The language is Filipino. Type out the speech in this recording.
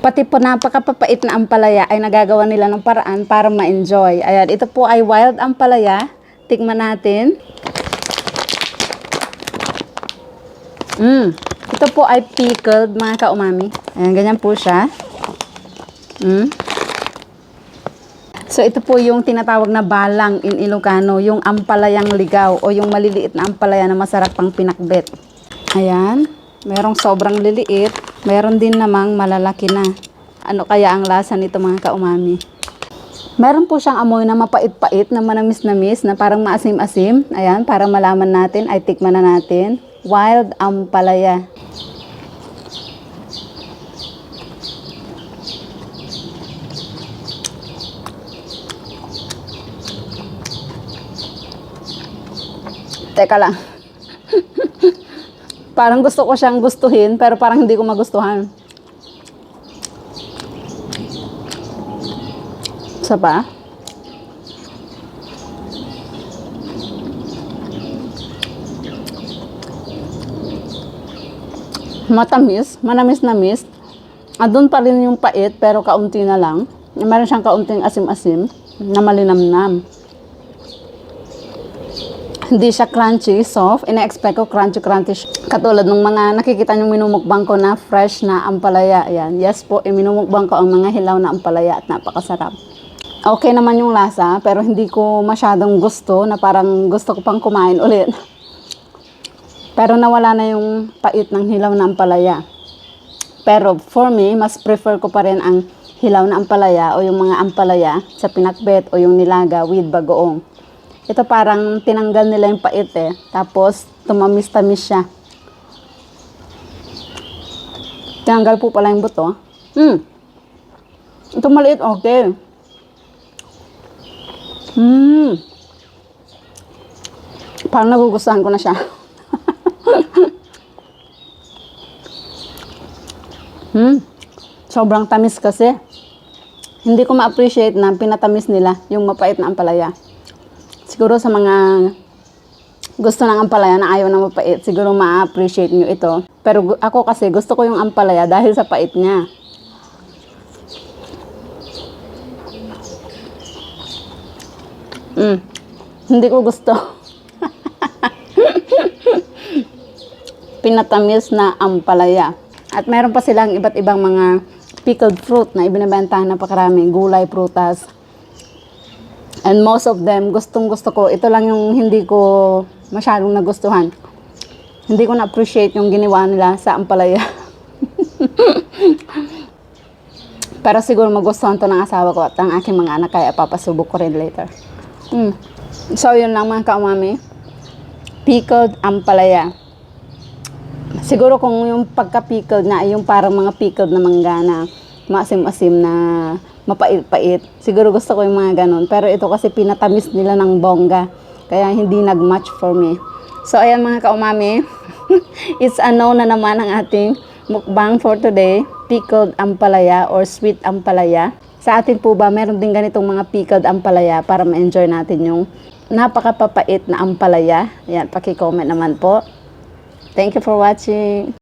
Pati po napakapapait na ampalaya ay nagagawa nila ng paraan para ma-enjoy. Ayan, ito po ay wild ampalaya. Tikman natin. Mm. Ito po ay pickled mga kaumami. Ayan, ganyan po siya. Mm. So ito po yung tinatawag na balang in Ilocano, yung ampalayang ligaw o yung maliliit na ampalaya na masarap pang pinakbet. Ayan, merong sobrang liliit, meron din namang malalaki na. Ano kaya ang lasa nito mga kaumami? Meron po siyang amoy na mapait-pait na manamis-namis na parang maasim-asim. Ayan, para malaman natin ay tikman na natin. Wild ampalaya. Teka lang. Parang gusto ko siyang gustuhin, pero parang hindi ko magustuhan. Isa pa? Matamis, manamis-namis. Andun pa rin yung pait, pero kaunti na lang. Meron siyang kaunting asim-asim na malinamnam. Hindi siya crunchy, soft. Ina-expect ko crunchy-crunchy. Katulad ng mga nakikita niyong minumukbang ko na fresh na ampalaya. Ayan. Yes po, eh, minumukbang ko ang mga hilaw na ampalaya at napakasarap. Okay naman yung lasa, pero hindi ko masyadong gusto na parang gusto ko pang kumain ulit. Pero nawala na yung pait ng hilaw na ampalaya. Pero for me, mas prefer ko pa rin ang hilaw na ampalaya o yung mga ampalaya sa pinakbet o yung nilaga with bagoong. Ito parang tinanggal nila yung pait eh. Tapos tumamis-tamis siya. Tinanggal po pala yung buto. Hmm. Ito maliit, okay. Hmm. Parang nagugustuhan ko na siya. hmm. Sobrang tamis kasi. Hindi ko ma-appreciate na pinatamis nila yung mapait na ampalaya. Siguro sa mga gusto ng ampalaya na ayaw na mapait, siguro ma-appreciate nyo ito. Pero ako kasi gusto ko yung ampalaya dahil sa pait niya. Mm. Hindi ko gusto. Pinatamis na ampalaya. At meron pa silang iba't ibang mga pickled fruit na ibinibentahan na pakarami. Gulay, prutas. And most of them, gustong gusto ko. Ito lang yung hindi ko masyadong nagustuhan. Hindi ko na-appreciate yung ginawa nila sa ampalaya. Pero siguro magustuhan to ng asawa ko at ang aking mga anak kaya papasubok ko rin later. Mm. So, yun lang mga kaumami. Pickled ampalaya. Siguro kung yung pagka-pickled na yung parang mga pickled na mangga na maasim-asim na mapait-pait. Siguro gusto ko yung mga ganun. Pero ito kasi pinatamis nila ng bongga. Kaya hindi nag-match for me. So, ayan mga kaumami. It's a no na naman ang ating mukbang for today. Pickled ampalaya or sweet ampalaya. Sa atin po ba, meron din ganitong mga pickled ampalaya para ma-enjoy natin yung napakapapait na ampalaya. Yan, paki-comment naman po. Thank you for watching.